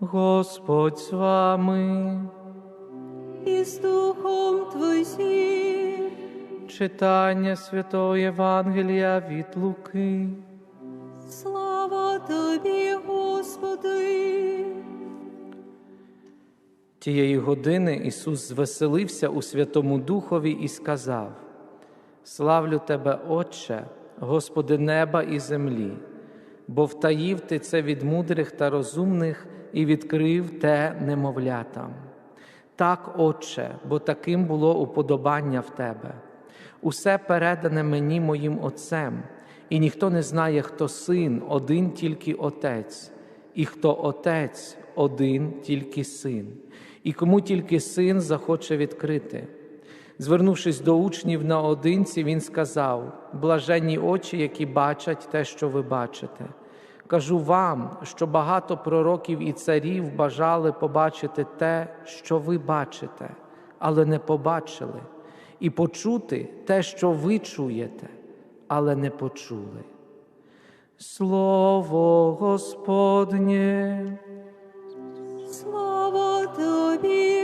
Господь з вами. і з Духом Твоїм. Читання Святого Євангелія від Луки. Слава Тобі, Господи. Тієї години Ісус звеселився у Святому Духові і сказав: Славлю Тебе, Отче, Господи неба і землі, бо втаїв Ти це від мудрих та розумних і відкрив те немовлятам. Так, Отче, бо таким було уподобання в Тебе. Усе передане мені моїм Отцем, і ніхто не знає, хто син, один тільки Отець, і хто Отець, один тільки син, і кому тільки син захоче відкрити. Звернувшись до учнів наодинці, він сказав: блаженні очі, які бачать те, що ви бачите. Кажу вам, що багато пророків і царів бажали побачити те, що ви бачите, але не побачили, і почути те, що ви чуєте, але не почули. Слово Господнє. Слава Тобі,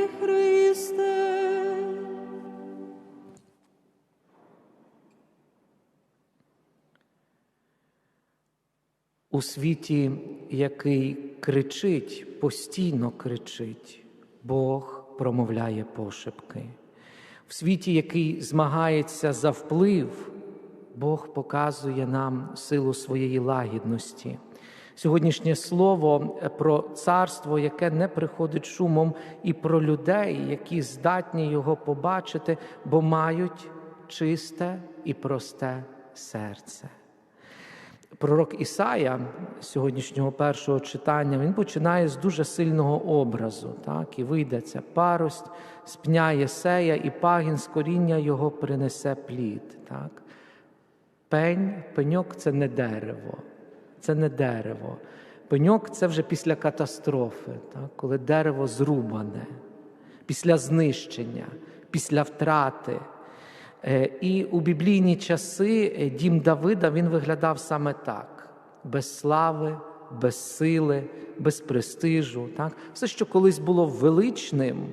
У світі, який кричить, постійно кричить, Бог промовляє пошепки. В світі, який змагається за вплив, Бог показує нам силу своєї лагідності. Сьогоднішнє слово про царство, яке не приходить шумом, і про людей, які здатні його побачити, бо мають чисте і просте серце. Пророк Ісая сьогоднішнього першого читання він починає з дуже сильного образу. Так, І вийде ця парость, з пня Єсея, і пагін з коріння його принесе плід. Так. Пень, пеньок це не дерево, це не дерево. Пеньок це вже після катастрофи, так, коли дерево зрубане, після знищення, після втрати. Е, І у біблійні часи е, дім Давида він виглядав саме так: без слави, без сили, без престижу. Так? Все, що колись було величним,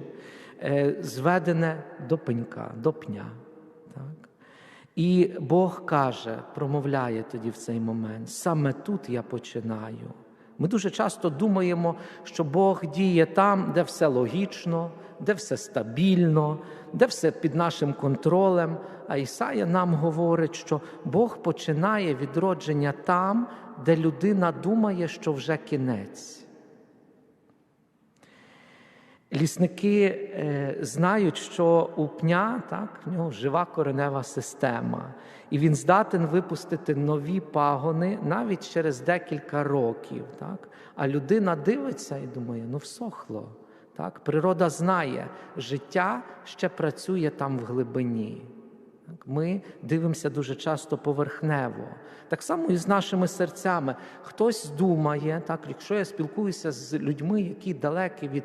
е, зведене до пенька, до пня. Так? І Бог каже, промовляє тоді в цей момент: саме тут я починаю. Ми дуже часто думаємо, що Бог діє там, де все логічно, де все стабільно, де все під нашим контролем. А Ісая нам говорить, що Бог починає відродження там, де людина думає, що вже кінець. Лісники е, знають, що у пня так, в нього жива коренева система, і він здатен випустити нові пагони навіть через декілька років. Так? А людина дивиться і думає, ну всохло. Так? Природа знає, життя ще працює там в глибині. Ми дивимося дуже часто поверхнево. Так само і з нашими серцями. Хтось думає, так, якщо я спілкуюся з людьми, які далекі від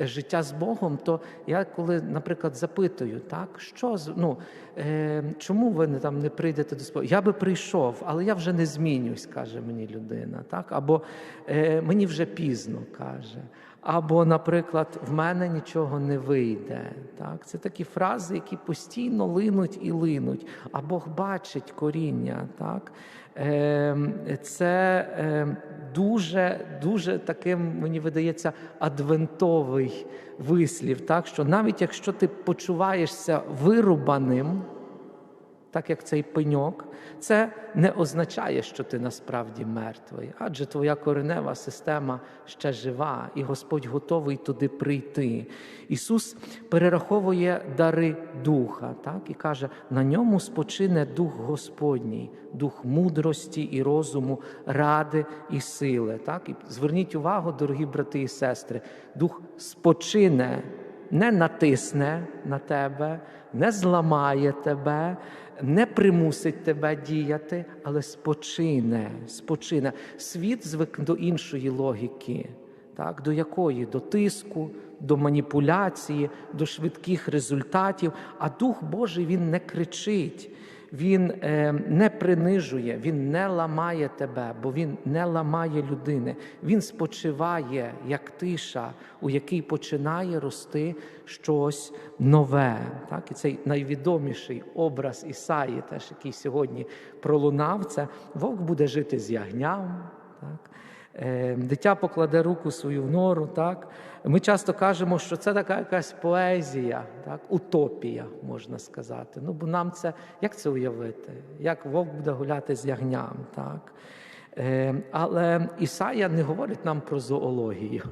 е, життя з Богом, то я коли, наприклад, запитую, так, що ну, е, чому ви не, там, не прийдете до сповіді? Я би прийшов, але я вже не змінююсь, каже мені людина. Так? Або е, мені вже пізно каже. Або, наприклад, в мене нічого не вийде. Так? Це такі фрази, які постійно линуть і линуть, а Бог бачить коріння. Так? Е, Це е, дуже, дуже таким, мені видається, адвентовий вислів. Так? Що навіть якщо ти почуваєшся вирубаним, так як цей пеньок, це не означає, що ти насправді мертвий, адже твоя коренева система ще жива, і Господь готовий туди прийти. Ісус перераховує дари Духа, так і каже: на ньому спочине Дух Господній, дух мудрості і розуму, ради і сили. Так? І зверніть увагу, дорогі брати і сестри, дух спочине. Не натисне на тебе, не зламає тебе, не примусить тебе діяти, але спочине, спочине. Світ звик до іншої логіки. Так, до якої? До тиску, до маніпуляції, до швидких результатів. А Дух Божий він не кричить, Він е, не принижує, він не ламає тебе, бо він не ламає людини. Він спочиває як тиша, у якій починає рости щось нове. Так? І цей найвідоміший образ Ісаї, теж який сьогодні пролунав, це вовк буде жити з ягням. Так? Е, Дитя покладе руку свою в нору. Так? Ми часто кажемо, що це така якась поезія, так? утопія, можна сказати. Ну, бо нам це як це уявити? Як вовк буде гуляти з ягням? Так? Е, Але Ісая не говорить нам про зоологію.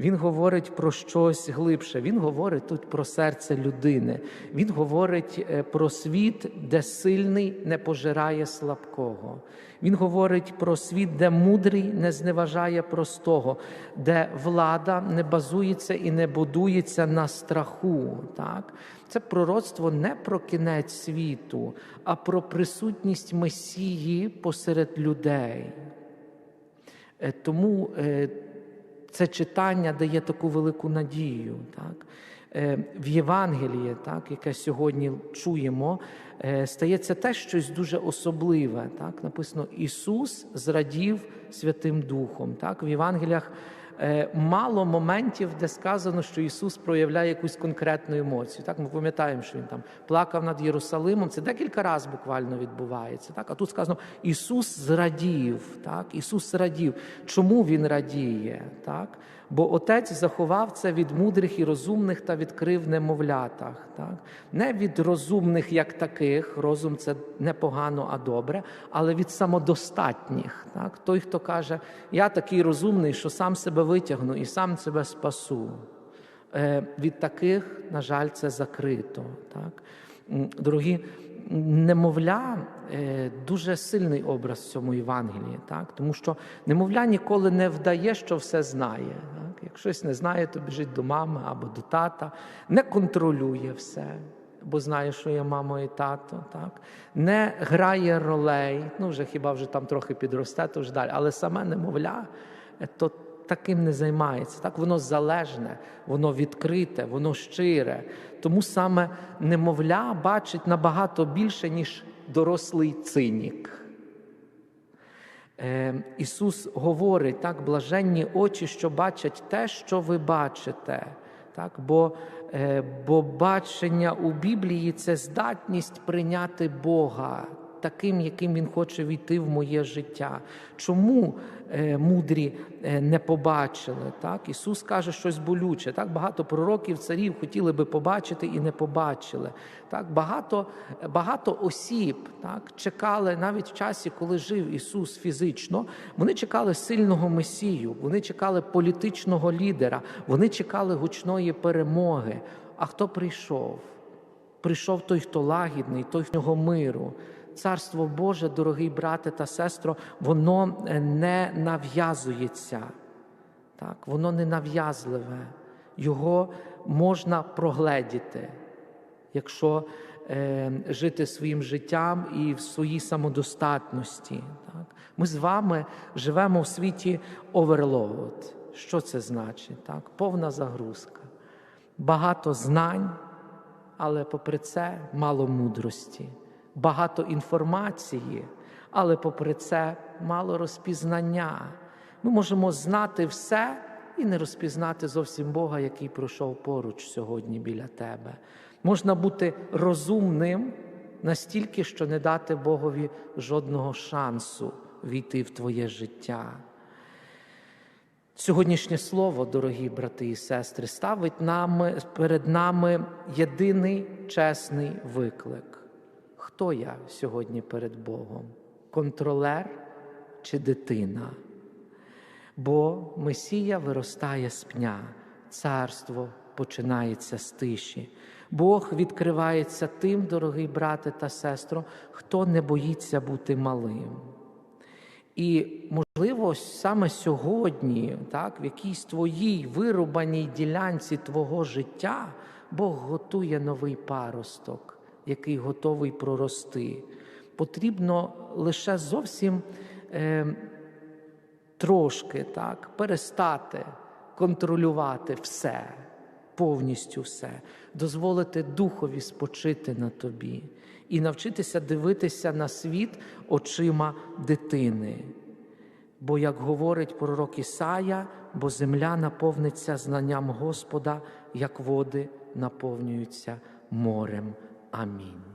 Він говорить про щось глибше. Він говорить тут про серце людини. Він говорить е, про світ, де сильний не пожирає слабкого. Він говорить про світ, де мудрий не зневажає простого, де влада не базується і не будується на страху. Так? Це пророцтво не про кінець світу, а про присутність Месії посеред людей. Е, Тому е, це читання дає таку велику надію. Так? Е, В Євангелії, так, яке сьогодні чуємо, е, стається те щось дуже особливе. Так? Написано: Ісус зрадів Святим Духом. Так? В Євангеліях мало моментів, де сказано, що Ісус проявляє якусь конкретну емоцію. Так? Ми пам'ятаємо, що Він там плакав над Єрусалимом. Це декілька разів буквально відбувається. Так? А тут сказано, Ісус зрадів. Так? Ісус зрадів. Чому Він радіє? Так? Бо Отець заховав це від мудрих і розумних та відкрив немовлятах. Так? Не від розумних як таких, розум це непогано, а добре, але від самодостатніх. Так? Той, хто каже, я такий розумний, що сам себе витягну і сам себе спасу. Е, Від таких, на жаль, це закрито. Так? Дорогі, немовля е, дуже сильний образ в цьому Євангелії, так? тому що немовля ніколи не вдає, що все знає. Так? Як щось не знає, то біжить до мами або до тата, не контролює все, бо знає, що є мама і тато, так? не грає ролей, ну вже хіба вже там трохи підросте, то ж далі, але саме немовля е, то таким не займається. Так воно залежне, воно відкрите, воно щире. Тому саме немовля бачить набагато більше, ніж дорослий цинік. Е, Ісус говорить так, блаженні очі, що бачать те, що ви бачите. Так, бо, е, бо бачення у Біблії це здатність прийняти Бога таким, яким Він хоче війти в моє життя. Чому е, мудрі е, не побачили? Так? Ісус каже щось болюче. Так? Багато пророків, царів хотіли би побачити і не побачили. Так? Багато, багато осіб так? чекали навіть в часі, коли жив Ісус фізично, вони чекали сильного Месію, вони чекали політичного лідера, вони чекали гучної перемоги. А хто прийшов? Прийшов той, хто лагідний, той, хто миру. Царство Боже, дорогий брате та сестро, воно е, не нав'язується. Так? Воно не нав'язливе. Його можна прогледіти, якщо е, жити своїм життям і в своїй самодостатності. Так? Ми з вами живемо в світі оверлоуд. Що це значить? Так? Повна загрузка, багато знань, але попри це мало мудрості багато інформації, але попри це мало розпізнання. Ми можемо знати все і не розпізнати зовсім Бога, який пройшов поруч сьогодні біля тебе. Можна бути розумним настільки, що не дати Богові жодного шансу війти в твоє життя. Сьогоднішнє слово, дорогі брати і сестри, ставить нами, перед нами єдиний чесний виклик. Хто я сьогодні перед Богом? Контролер чи дитина? Бо Месія виростає з пня, царство починається з тиші. Бог відкривається тим, дорогий брате та сестро, хто не боїться бути малим. І, можливо, саме сьогодні, так, в якійсь твоїй вирубаній ділянці твого життя, Бог готує новий паросток який готовий прорости. Потрібно лише зовсім е, трошки так, перестати контролювати все повністю все, дозволити Духові спочити на тобі і навчитися дивитися на світ очима дитини. Бо, як говорить пророк Ісая, бо земля наповниться знанням Господа, як води наповнюються морем. Amén.